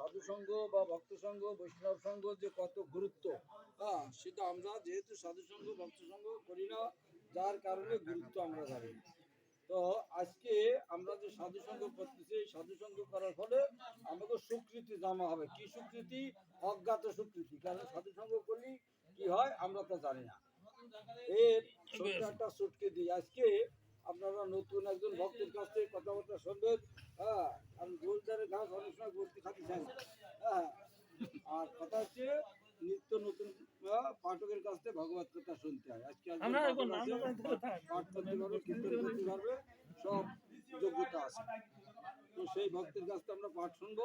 সাধু সঙ্গ বা ভক্ত সঙ্গ বৈষ্ণব সঙ্গ যে কত গুরুত্ব হ্যাঁ সেটা আমরা যেহেতু সাধু সঙ্গ ভক্ত সঙ্গ করি না যার কারণে গুরুত্ব আমরা জানি। তো আজকে আমরা যে সাধু সঙ্গ করতেছি সাধু সঙ্গ করার ফলে আমাকে স্বীকৃতি জমা হবে। কি স্বীকৃতি অজ্ঞাত স্বীকৃতি কারণ সাধু সঙ্গ করলে? কি হয়? আমরা তো জানি না। এর একটা সুটকে দিই। আজকে আপনারা নতুন একজন ভক্তের কাছ থেকে কথাবার্তা শুনবেন। হ্যাঁ আমি গোলদারের ঘাস অনেক সময় করতে খাতে চাই। হ্যাঁ আর কথা হচ্ছে নিত্য নতুন পাঠকের কাছ থেকে ভগবত কথা শুনতে হয়। আজকে পাঠ করতে পারবে কীর্তন করতে পারবে সব যোগ্যতা আছে। তো সেই ভক্তের কাছ থেকে আমরা পাঠ শুনব।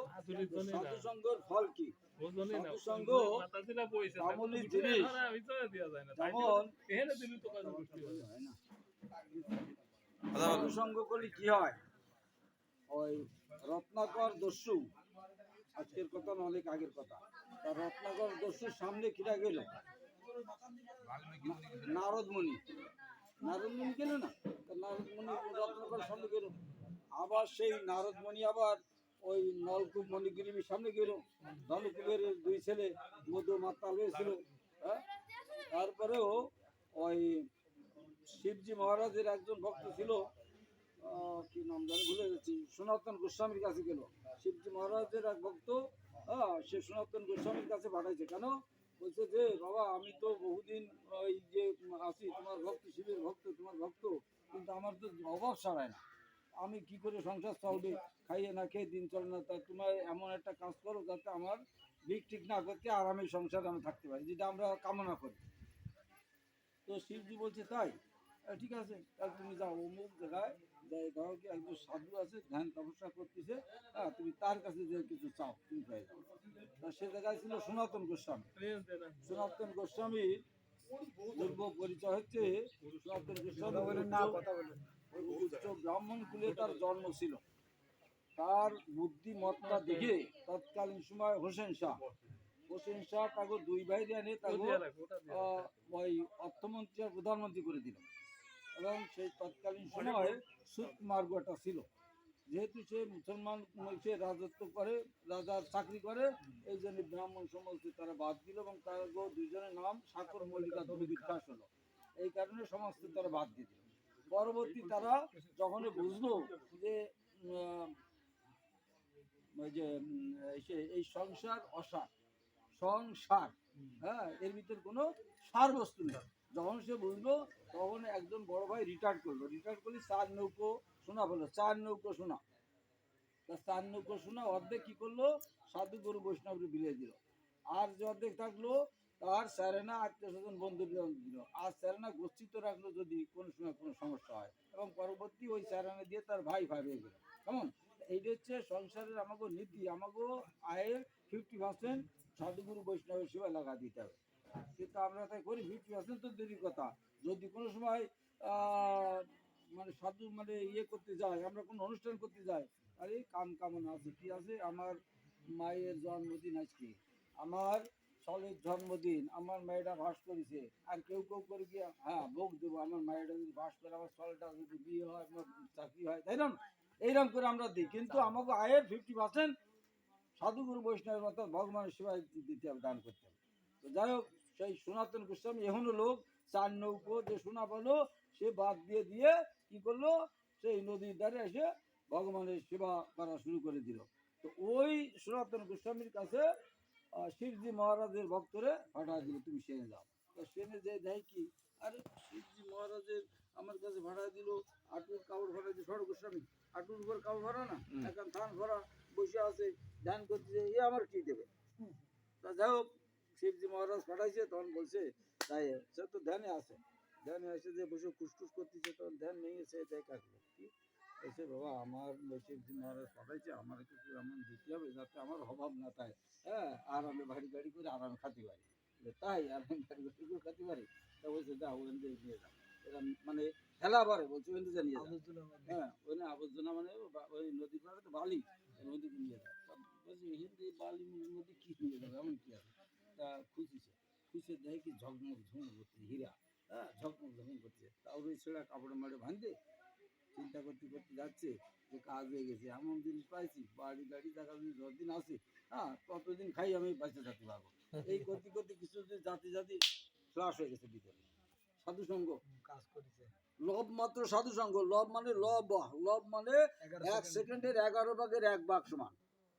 সাধু সঙ্গের ফল কি? সাধু সঙ্গ মাথা আমলি জিনিস। যেমন হয় না। সঙ্গ করলে কি হয়? ওই রত্নাকর দস্যু, আজকের কথা না অনেক আগের কথা, তা রত্নাকর দস্যুর সামনে কিরা গেল? নারদমণি। নারদমণি গেল না? নারদমণি রত্নাকর সামনে গেল। আবার সেই নারদমণি আবার ওই নলকূপ মণিগিরির সামনে গেল। নলকূপের দুই ছেলে মধু মাতাল হয়েছিল হ্যাঁ? তারপরেও ওই শিবজি মহারাজের একজন ভক্ত ছিল কি নাম জানি, ভুলে গেছি, সনাতন গোস্বামীর কাছে গেল। শিবজি মহারাজের এক ভক্ত হ্যাঁ সে সনাতন গোস্বামীর কাছে পাঠাইছে। কেন? বলছে যে, বাবা, আমি তো বহুদিন ওই যে আছি, তোমার ভক্ত, শিবের ভক্ত, তোমার ভক্ত, কিন্তু আমার তো অভাব সারায় না। আমি কি করে সংসার চলবে? খাইয়ে না খেয়ে দিন চলে না, তা তোমার এমন একটা কাজ করো যাতে আমার ভিক ঠিক না করতে আরামে সংসারে আমি থাকতে পারি, যেটা আমরা কামনা করি। তো শিবজি বলছে, তাই? ঠিক আছে তাহলে তুমি যাও অমুক জায়গায় যাই ধরো কি একজন সাধু আছে ধ্যান তপস্যা করতেছে হ্যাঁ তুমি তার কাছে যে কিছু চাও তুমি পেয়ে যাও। তা সে জায়গায় ছিল সনাতন গোস্বামী। সনাতন গোস্বামীর পূর্ব পরিচয় হচ্ছে সনাতন গোস্বামী উচ্চ ব্রাহ্মণ কুলে তার জন্ম ছিল। তার বুদ্ধিমত্তা দেখে তৎকালীন সময় হোসেন শাহ হোসেন শাহ তাকে দুই ভাই তাকে ওই অর্থমন্ত্রী আর প্রধানমন্ত্রী করে দিল এবং সেই তৎকালীন সময়ে সুদ একটা ছিল। যেহেতু সে মুসলমান সে রাজত্ব করে, রাজার চাকরি করে, এই জন্য ব্রাহ্মণ সমাজকে তারা বাদ দিল এবং তার দুইজনের নাম সাকর মল্লিকা দুর্বিশ্বাস হলো। এই কারণে সমাজকে তারা বাদ দিল। পরবর্তী তারা যখন বুঝলো যে যে এই সংসার অসার। সংসার হ্যাঁ এর ভিতর কোনো সার বস্তু নেই। যখন সে বুঝলো, তখন একজন বড় ভাই রিটায়ার করল। রিটায়ার করলে চার নৌকো শোনা বলল চার নৌকো শোনা তা চার নৌকো শোনা অর্ধেক কি করল? সাধু গরু বৈষ্ণবকে বিলিয়ে দিল। আর যে অর্ধেক থাকল, তার স্যারেনা আত্মীয় স্বজন, বন্ধু দিল। আর স্যারেনা গচ্ছিত রাখল যদি কোনো সময় কোনো সমস্যা হয়। এবং পরবর্তী ওই স্যারেনা দিয়ে তার ভাই ভাই হয়ে গেল। কেমন? এইটা হচ্ছে সংসারের আমাকে নীতি। আমাকে আয়ের ফিফটি পার্সেন্ট সাধুগুরু বৈষ্ণবের সেবা লাগা দিতে হবে। কিন্তু আমরা তাই করি ফিফটি পার্সেন্ট তো দেরি কথা। যদি কোনো সময় মানে সাধু মানে ইয়ে করতে যায় আমরা কোনো অনুষ্ঠান করতে যাই আরে কাম কামনা আছে কি আছে? আমার মায়ের জন্মদিন আজকে। আমার সলের জন্মদিন আমার মেয়েটা ভাস করেছে। আর কেউ কেউ করে গিয়ে হ্যাঁ ভোগ দেবো আমার মেয়েটা যদি ভাস করে আমার সলটা যদি বিয়ে হয় আমার চাকরি হয় তাই না? এইরকম করে আমরা দিই। কিন্তু আমাকে আয়ের ফিফটি পার্সেন্ট সাধুগুরু বৈষ্ণবের মতো ভগবানের সেবায় দিতে হবে দান করতে হবে। তো যাই হোক সেই সনাতন গোস্বামী এখনও লোক চার নৌকো যে সোনা পেল সে বাদ দিয়ে দিয়ে কি করল? সেই নদীর ধারে এসে ভগবানের সেবা করা শুরু করে দিল। তো ওই সনাতন গোস্বামীর কাছে শিবজি মহারাজের ভক্তরে ভাড়া দিল তুমি সেনে যাও। তো সেনে যে দেয় কি? আরে শিবজি মহারাজের আমার কাছে ভাড়া দিল আটুর কাপড় ভাড়া দিল সর গোস্বামী আটুর উপর কাপড় ভাড়া না এখন থান ভরা বসে আছে ধ্যান করতেছে এ আমার কি দেবে? তা যাই হোক শিবজি মহারাজ পাঠাইছে তখন বলছে তাই সে তো ধ্যানে আছে। ধ্যানে এসে যে বসে খুসখুস করতেছে তখন ধ্যান নেই এসে দেখ কাকলো কি? এসে বাবা আমার শিবজি মহারাজ পাঠাইছে আমার কিছু এমন দিতে হবে যাতে আমার অভাব না থাকে। হ্যাঁ আর আমি বাড়ি গাড়ি করে আরামে খাতে পারি। তাই আর আমি বাড়ি গাড়ি করে খাতে পারি? তা বলছে যা ওখান থেকে নিয়ে যাও এরা মানে খেলা পারে বলছে ওখান থেকে নিয়ে যাও হ্যাঁ ওখানে আবর্জনা মানে ওই নদীর পাড়ে তো বালি নদীকে নিয়ে যাও বলছি হিন্দি বালি নদী কি নিয়ে যাবে? এমন কি আছে? তা খুঁজিছে খুঁজে দেখে কি ঝকমক হীরা হ্যাঁ ঝকমক ঝকমক করছে। তা ওই ছেঁড়া কাপড় মারে ভাঙতে চিন্তা করতে করতে যাচ্ছে যে কাজ হয়ে গেছে। এমন জিনিস পাইছি বাড়ি গাড়ি টাকা যদি যতদিন আছে হ্যাঁ ততদিন খাই আমি বাঁচে থাকতে পারব। এই করতে করতে কিছু জাতি জাতি ফ্লাশ হয়ে গেছে ভিতরে। সাধু সঙ্গ কাজ করেছে। লব মাত্র সাধু সঙ্গ লব মানে লব। লব মানে এক সেকেন্ড। সেকেন্ডের এগারো ভাগের এক ভাগ সমান।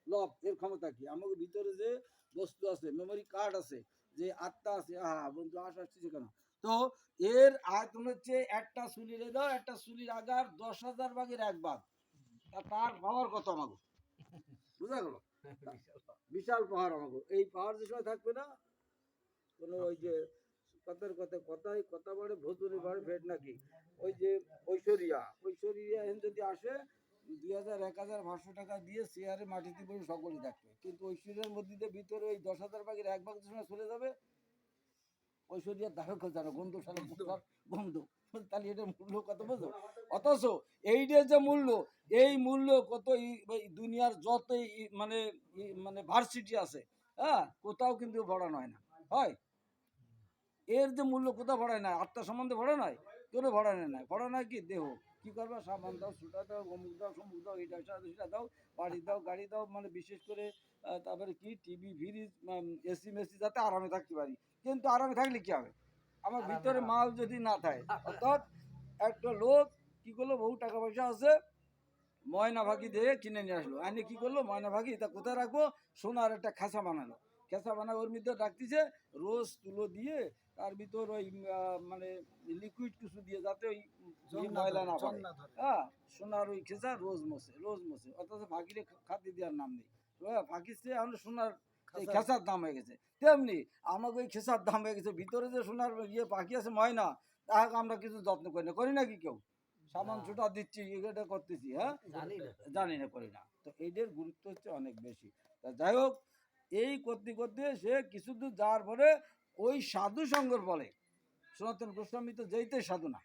লব এর ক্ষমতা কি? আমাদের ভিতরে যে বস্তু আছে মেমোরি কার্ড আছে, যে আত্মা আছে, আহা, বন্ধু, আশ আসছে কেন? তো এর আয়তন হচ্ছে একটা সুলিরে দাও একটা সুলির আগার দশ হাজার ভাগের এক ভাগ। তার পাওয়ার কত আমাকে বুঝা গেল? বিশাল পাহাড় আমাকে এই পাহাড় যে সময় থাকবে না, কোনো ওই যে কথার কথা, কথাই, কথা বাড়ে ভোজুরি বাড়ে ভেট নাকি? ওই যে ঐশ্বরিয়া ঐশ্বরিয়া এখন যদি আসে দুই হাজার এক হাজার পাঁচশো টাকা দিয়ে চেয়ারে মাটিতে বসে সকলেই থাকবে কিন্তু ঐশ্বরিয়ার মধ্যে ভিতরে ওই দশ হাজার ভাগের এক ভাগ সময় চলে যাবে ঐশ্বরিয়ার ধারক জানো গন্ধ সারা গন্ধ। তাহলে এটার মূল্য কত বোঝো? অথচ এইটার যে মূল্য এই মূল্য কত দুনিয়ার যত মানে মানে ভার্সিটি আছে হ্যাঁ কোথাও কিন্তু পড়ানো হয় না। হয়? এর যে মূল্য কোথাও পড়ায় না আত্মা সম্বন্ধে পড়া নয়? কোনো নেয় না? ভাড়া নয় কি? দেহ। কি করবা? সাবান দাও সুটা দাও অমুক দাও সমুক দাও এটা সেটা দাও বাড়ি দাও গাড়ি দাও মানে বিশেষ করে তারপরে কি? টিভি ফ্রিজ এসি মেসি যাতে আরামে থাকতে পারি। কিন্তু আরামে থাকলে কি হবে? আমার ভিতরে মাল যদি না থাকে অর্থাৎ একটা লোক কি করল? বহু টাকা পয়সা আছে ময়না ভাগি দিয়ে কিনে নিয়ে আসলো। আইনে কি করল? ময়না ভাগি তা কোথায় রাখব? সোনার একটা খাঁচা বানালো। খাঁচা বানা ওর মধ্যে রাখতেছে রোজ তুলো দিয়ে তার ভিতর ওই মানে লিকুইড কিছু দিয়ে যাতে ওই না ময়লা না না। হ্যাঁ সোনার ওই খেসা রোজ মশে রোজ মশে অথচ ফাঁকিরে খাদ্য দেওয়ার নাম নেই। হ্যাঁ ফাঁকিছে এখন সোনার এই খেসার। দাম হয়ে গেছে। তেমনি আমাকে ওই খেসার দাম হয়ে গেছে। ভিতরে যে সোনার ইয়ে পাখি আছে ময়না তাহাকে আমরা কিছু যত্ন করি না। করি নাকি কেউ? সাবান না। ছুটা দিচ্ছি এটা করতেছি হ্যাঁ? জানি না। জানি না করি না। তো এইটার গুরুত্ব হচ্ছে অনেক বেশি। তা যাই হোক এই করতে করতে সে কিছু দূর যাওয়ার পরে ওই সাধু সঙ্গর বলে। সনাতন গোস্বামী তো যেইতে সাধু না।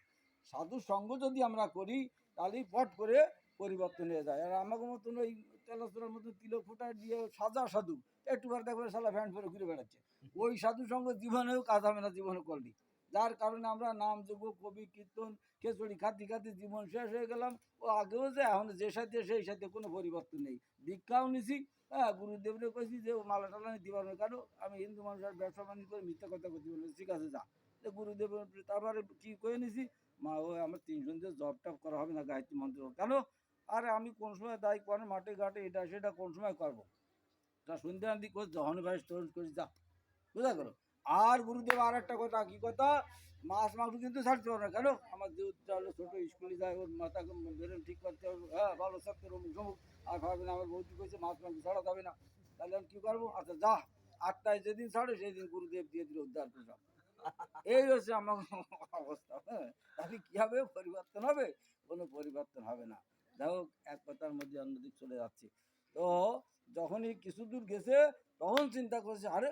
সাধু সঙ্গ যদি আমরা করি, তাহলেই পট করে পরিবর্তন হয়ে যায়। আর আমাকে মতন ওই তেলাচোরার মতন তিলক ফুটা দিয়ে সাজা সাধু একটু বার দেখবে সালা ফ্যান পরে ঘুরে বেড়াচ্ছে। ওই সাধু সঙ্গ জীবনেও কাজ হবে না জীবনে করলি। যার কারণে আমরা নাম যোগ্য কবি, কীর্তন, খেচড়ি, খাতি খাতি জীবন শেষ হয়ে গেলাম। ও আগেও যে, এখন যে সাথে, সেই সাথে কোনো পরিবর্তন নেই। দীক্ষাও নিছি হ্যাঁ গুরুদেবরে কইছি যে, ও মালা টালা নিতে পারবে কেন? আমি হিন্দু মানুষের ব্যবসা বাণিজ্য করে মিথ্যা কথা করতে পারব ঠিক আছে, যা। গুরুদেব তারপরে কি করে নিছি? মা, ও আমার তিনজন যে জব টব করা হবে না, গায়ত্রী মন্ত্র কেন? আরে আমি কোন সময় দায়ী করে, মাঠে ঘাটে এটা সেটা কোন সময় করব? তা সন্ধ্যা করে যখন ভাই স্টোরেজ করি যা। বুঝা করো আর গুরুদেব আর একটা কথা, কি কথা? মাছ মাংস কিন্তু ছাড়তে পারবে না। কেন? আমার যে চাইলে ছোটো স্কুলে যায় ওর মাথাকে বেরোন ঠিক করতে হবে। হ্যাঁ ভালো তো অমুক আর ভাবে না আমার বৌদি কইছে, মাছ মাংস ছাড়া যাবে না। তাহলে আমি কী করব? আচ্ছা যা, আটটায় যেদিন ছাড়ে সেই দিন গুরুদেব দিয়ে দিল উদ্ধার করে। এই হচ্ছে আমার অবস্থা হ্যাঁ। তাহলে কী হবে? পরিবর্তন হবে? কোনো পরিবর্তন হবে না। যাই হোক, এক কথার মধ্যে অন্যদিক চলে যাচ্ছে। তো যখনই কিছু দূর গেছে, তখন চিন্তা করছে, আরে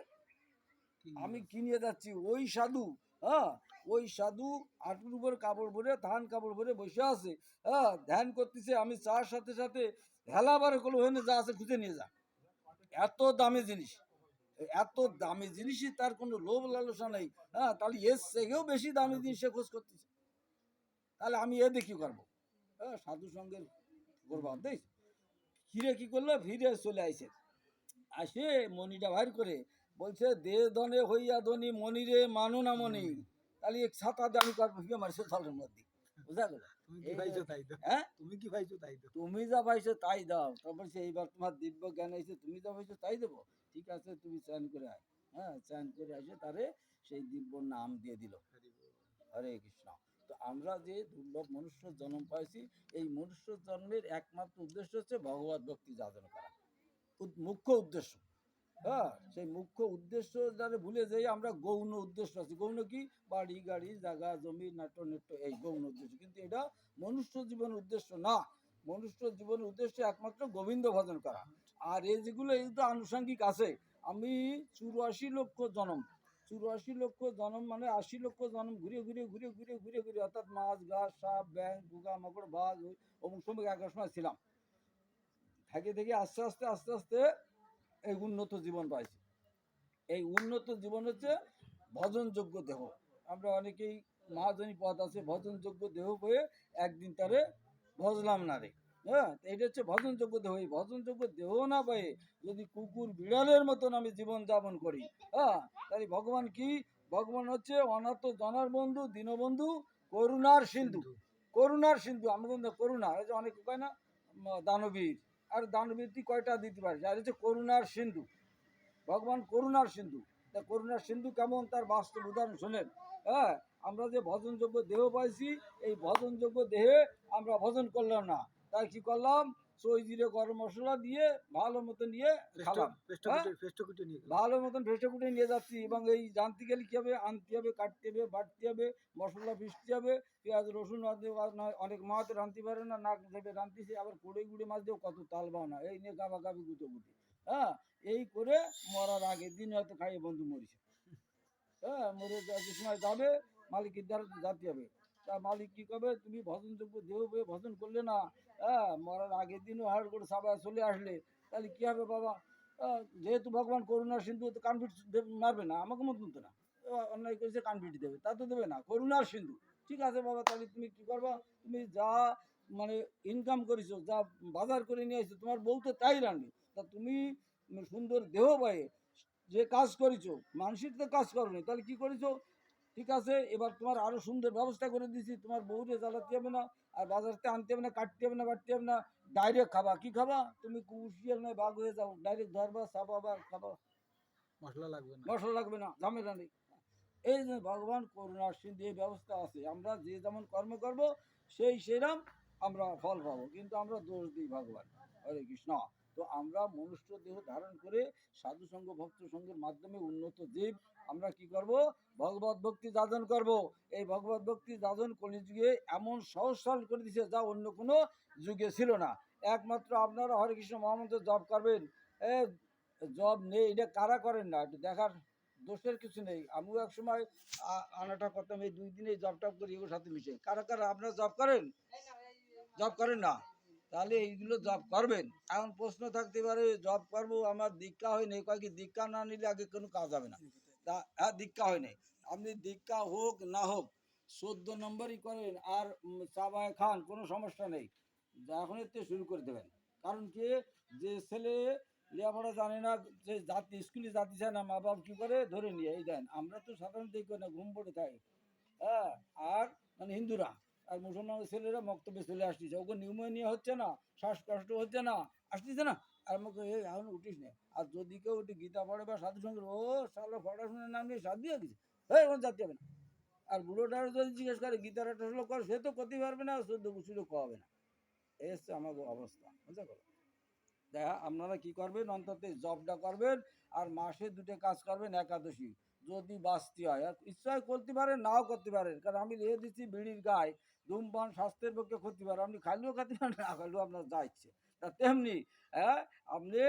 আমি কি নিয়ে যাচ্ছি? ওই সাধু হ্যাঁ? ওই সাধু হাঁটুর উপর কাপড় ভরে ধান কাপড় ভরে বসে আছে হ্যাঁ? ধ্যান করতেছে আমি চার সাথে সাথে হেলাবারে করল ওখানে যা আছে খুঁজে নিয়ে যা। এত দামি জিনিস। এত দামি জিনিসই তার কোনো লোভ লালসা নেই হ্যাঁ? তাহলে এর থেকেও বেশি দামি জিনিস সে খোঁজ করতেছে। তাহলে আমি এ দেখি করব? হ্যাঁ সাধু সঙ্গের করব দেখ ফিরে কি করল? ফিরে চলে আইছে আসে মণিটা বাইর করে বলছে দে ধনে হইয়া ধনী মনিরে মানো না মনি। তাহলে এক ছাতা দামি করব ফিরে মারছে থলের মধ্যে। বুঝা গেল? তুমি কি পাইছো তাই দাও হ্যাঁ? তুমি কি যা পাইছো তাই দাও। তারপর সে এইবার তোমার দিব্য জ্ঞান এসে তুমি যা পাইছো তাই দেবো। ঠিক আছে তুমি চান করে আয়। হ্যাঁ চান করে আসে তারে সেই দিব্য নাম দিয়ে দিল। হরে কৃষ্ণ। তো আমরা যে দুর্লভ মনুষ্য জন্ম পাইছি এই মনুষ্য জন্মের একমাত্র উদ্দেশ্য হচ্ছে ভগবত ভক্তি যাজন করা। মুখ্য উদ্দেশ্য। হ্যাঁ সেই মুখ্য উদ্দেশ্য যারা ভুলে যাই, আমরা গৌণ উদ্দেশ্য আছে। গৌণ কি? বাড়ি, গাড়ি, জায়গা, জমি, নাট্য নৃত্য এই গৌণ উদ্দেশ্য। কিন্তু এটা মনুষ্য জীবনের উদ্দেশ্য না। মনুষ্য জীবনের উদ্দেশ্য একমাত্র গোবিন্দ ভজন করা। আর এই যেগুলো, এই তো আনুষঙ্গিক আছে। আমি চুরাশি লক্ষ জনম। চুরাশি লক্ষ জনম মানে আশি লক্ষ জনম ঘুরে ঘুরে ঘুরে ঘুরে ঘুরে ঘুরে, অর্থাৎ মাছ গাছ সাপ ব্যাং গুগা মাকড়, বাঘ অমুক সময় একার সময় ছিলাম। থেকে থেকে আস্তে আস্তে আস্তে আস্তে এই উন্নত জীবন পাইছি। এই উন্নত জীবন হচ্ছে ভজনযোগ্য দেহ। আমরা অনেকেই মহাজনী পথ আছে ভজনযোগ্য দেহ হয়ে একদিন তারে ভজলাম না রে। হ্যাঁ এটা হচ্ছে ভজনযোগ্য দেহ। এই ভজনযোগ্য দেহ না পেয়ে যদি কুকুর বিড়ালের মতন আমি জীবন যাপন করি হ্যাঁ তাহলে ভগবান কি? ভগবান হচ্ছে অনাথ জনার বন্ধু দীনবন্ধু করুণার সিন্ধু। করুণার সিন্ধু আমরা কিন্তু করুণা এই যে অনেকে কয় না দানবীর। আর দানবৃত্তি কয়টা দিতে পারে? আর হচ্ছে করুণার সিন্ধু। ভগবান করুণার সিন্ধু। তা করুণার সিন্ধু কেমন? তার বাস্তব উদাহরণ শোনেন। হ্যাঁ আমরা যে ভজনযোগ্য দেহ পাইছি, এই ভজনযোগ্য দেহে আমরা ভজন করলাম না। তাই কি করলাম? সই জিরে গরম মশলা দিয়ে ভালো মতো নিয়ে খালাম। হ্যাঁ? ভালো মতন ভেসে কুটে নিয়ে যাচ্ছি এবং এই জানতে গেলে কী হবে? আনতে হবে কাটতে হবে বাটতে হবে মশলা পিসতে হবে পেঁয়াজ রসুন অনেক মাছ রাঁধতে পারে না নাক দেবে রাঁধতেছে আবার কুড়ে গুড়ে মাছ দিয়েও কত তাল না। এই নিয়ে গাবা গাবি গুতো গুটি হ্যাঁ? এই করে মরার আগের দিন হয়তো খাইয়ে বন্ধু মরিছে। হ্যাঁ? মরে সময় যাবে মালিকের দ্বারা যাতে হবে। তা মালিক কি করবে? তুমি ভজনযোগ্য দেহ পেয়ে ভজন করলে না হ্যাঁ মরার আগের দিনও হাড় করে সাবাই চলে আসলে, তাহলে কি হবে বাবা? যেহেতু ভগবান করুণার সিন্ধু তো মারবে না, আমাকে মতন তো না। অন্যায় করেছে কানপিট দেবে, তা তো দেবে না করুণার সিন্ধু। ঠিক আছে বাবা, তাহলে তুমি কি করবা? তুমি যা মানে ইনকাম করেছ, যা বাজার করে নিয়ে এসেছ তোমার বউ তো তাই রান্নি তা তুমি সুন্দর দেহ পায়ে যে কাজ করেছ, মানসিক তো কাজ করনি, তাহলে কি করেছ? ঠিক আছে, এবার তোমার আরও সুন্দর ব্যবস্থা করে দিয়েছি তোমার বউরে জ্বালাতে হবে না। আর বাজারতে আনতে হবে না কাটতে হবে না বাটতে হবে না ডাইরেক্ট খাবা। কি খাবা? তুমি কুশিয়াল নয় বাঘ হয়ে যাও। ডাইরেক্ট ধরবা চাপাবা খাবা। মশলা লাগবে না। মশলা লাগবে না ঝামেলা নেই। এই যে ভগবান করুণার সিন্ধু এই ব্যবস্থা আছে। আমরা যে যেমন কর্ম করব সেই সেরাম আমরা ফল পাবো। কিন্তু আমরা দোষ দিই ভগবান হরে কৃষ্ণ। তো আমরা মনুষ্য দেহ ধারণ করে সাধু সঙ্গ, ভক্ত সঙ্গের মাধ্যমে উন্নত জীব আমরা কি করব? ভগবত ভক্তি যাজন করব। এই ভগবত ভক্তি যাজন কলিযুগে এমন সহজ সরল করে দিছে যা অন্য কোনো যুগে ছিল না। একমাত্র আপনারা হরে কৃষ্ণ মহামন্ত্র জপ করবেন। এ জব নেই, এটা কারা করেন না? একটু দেখার দোষের কিছু নেই। আমিও এক সময় আনাটা করতাম, এই দুই দিনে জব টপ করি, এগুলোর সাথে মিশে। কারা কারা আপনারা জব করেন? জব করেন না? তাহলে এইগুলো জব করবেন। এখন প্রশ্ন থাকতে পারে জব করব, আমার দীক্ষা হয়নি কয় কি দীক্ষা না নিলে আগে কোনো কাজ হবে না? তা হ্যাঁ দীক্ষা হয়নি আপনি দীক্ষা হোক না হোক, চোদ্দ নম্বরই করেন আর চাবায় খান, কোনো সমস্যা নেই। এখন এতে শুরু করে দেবেন। কারণ কি, যে ছেলে লেখাপড়া জানে না, যে জাতি, স্কুলে জাতি চায় না মা বাপ কী করে? ধরে নিয়ে, এই দেন, আমরা তো সাধারণত এই করি না ঘুম পড়ে থাকি। হ্যাঁ আর মানে হিন্দুরা আর মুসলমান ছেলেরা মক্তব্যে চলে আসতেছে। ওকে নিউমোনিয়া হচ্ছে না, শ্বাসকষ্ট হচ্ছে না, আসতেছে না। আর আমাকে এখন উঠিস না। আর যদি কেউ একটু গীতা পড়ে বা সাধু সঙ্গে, ও সালো পড়াশোনার নাম নিয়ে সাধু হয়ে গেছে? হ্যাঁ ওখানে যাতে হবে না। আর বুড়োটারও যদি জিজ্ঞেস করে গীতার একটা হলো কর? সে তো করতে পারবে না চোদ্দ বছরও খাওয়াবে না। এই হচ্ছে আমার অবস্থা, বুঝতে পারো দেখা, আপনারা কি করবেন? অন্তত জবটা করবেন, আর মাসে দুটো কাজ করবেন একাদশী। যদি বাঁচতে হয়, আর ইচ্ছায় করতে পারেন, নাও করতে পারেন। কারণ আমি লিখে দিচ্ছি বিড়ির গায়ে। ধূমপান স্বাস্থ্যের পক্ষে ক্ষতি পারে আপনি খাইলেও খেতে পারেন না খাইলেও আপনার যা ইচ্ছে। তা তেমনি হ্যাঁ আপনি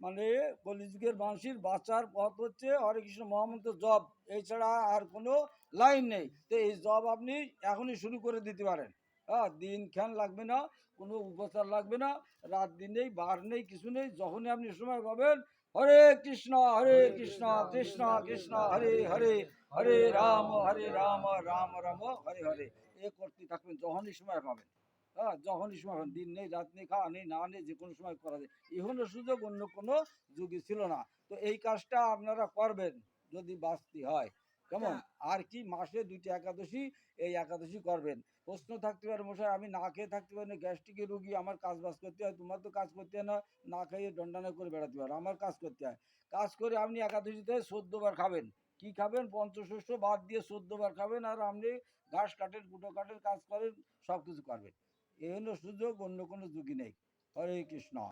মানে কলিযুগের মানুষের বাঁচার পথ হচ্ছে হরে কৃষ্ণ মহামন্ত্র জব এছাড়া আর কোনো লাইন নেই। তো এই জব আপনি এখনই শুরু করে দিতে পারেন। হ্যাঁ দিন খেয়াল লাগবে না কোনো উপচার লাগবে না রাত দিন নেই বার নেই কিছু নেই যখনই আপনি সময় পাবেন হরে কৃষ্ণ হরে কৃষ্ণ কৃষ্ণ কৃষ্ণ হরে হরে হরে রাম হরে রাম রাম রাম হরে হরে। এ করতে থাকবেন যখনই সময় পাবেন। হ্যাঁ যখনই সময় পাবেন। দিন নেই রাত নেই খাওয়া নেই না নেই যে কোনো সময় করা যায়। এখনও সুযোগ অন্য কোনো যুগে ছিল না। তো এই কাজটা আপনারা করবেন যদি বাঁচতে হয়। কেমন? আর কি মাসে দুইটা একাদশী এই একাদশী করবেন। প্রশ্ন থাকতে পারে মশাই আমি না খেয়ে থাকতে পারি না। গ্যাস্ট্রিকের রুগী আমার কাজ বাজ করতে হয় তোমার তো কাজ করতে হয় না। না খেয়ে দণ্ডানা করে বেড়াতে পারো আমার কাজ করতে হয়। কাজ করে আপনি একাদশীতে চোদ্দ বার খাবেন। কি খাবেন? পঞ্চশস্য বাদ দিয়ে চোদ্দবার খাবেন আর আপনি ঘাস কাটেন, কুটো কাটেন, কাজ করেন সব কিছু করবেন। এই হলো সুযোগ, অন্য কোনো ঝুঁকি নেই। হরে কৃষ্ণ।